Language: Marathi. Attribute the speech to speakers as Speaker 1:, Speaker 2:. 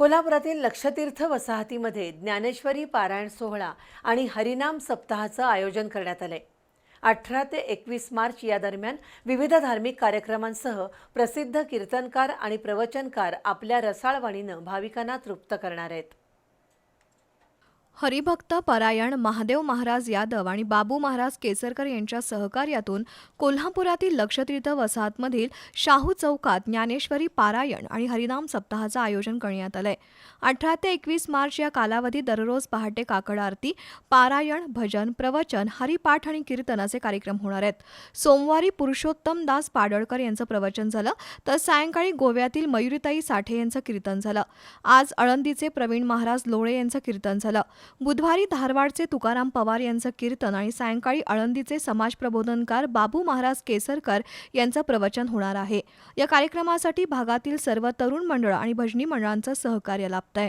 Speaker 1: कोल्हापुरातील लक्षतीर्थ वसाहतीमध्ये ज्ञानेश्वरी पारायण सोहळा आणि हरिनाम सप्ताहाचं आयोजन करण्यात आलंय. अठरा ते एकवीस मार्च या दरम्यान विविध धार्मिक कार्यक्रमांसह प्रसिद्ध कीर्तनकार आणि प्रवचनकार आपल्या रसाळवाणीनं भाविकांना तृप्त करणार आहेत.
Speaker 2: हरिभक्त परायण महादेव महाराज यादव आणि बाबू महाराज केसरकर यांच्या सहकार्यातून कोल्हापुरातील लक्षतीर्थ वसाहतमधील शाहू चौकात ज्ञानेश्वरी पारायण आणि हरिनाम सप्ताहाचं आयोजन करण्यात आलंय. अठरा ते एकवीस मार्च या कालावधीत दररोज पहाटे काकड आरती पारायण भजन प्रवचन हरिपाठ आणि कीर्तन असे कार्यक्रम होणार आहेत. सोमवारी पुरुषोत्तम दास पाडळकर यांचं प्रवचन झालं तर सायंकाळी गोव्यातील मयुरीताई साठे यांचं कीर्तन झालं. आज आळंदीचे प्रवीण महाराज लोळे यांचं कीर्तन झालं. बुधवारी धारवाडचे तुकाराम पवार यांचं कीर्तन आणि सायंकाळी आळंदीचे समाज प्रबोधनकार बाबू महाराज केसरकर यांचं प्रवचन होणार आहे. या कार्यक्रमासाठी भागातील सर्व तरुण मंडळ आणि भजनी मंडळांचं सहकार्य लाभतंय.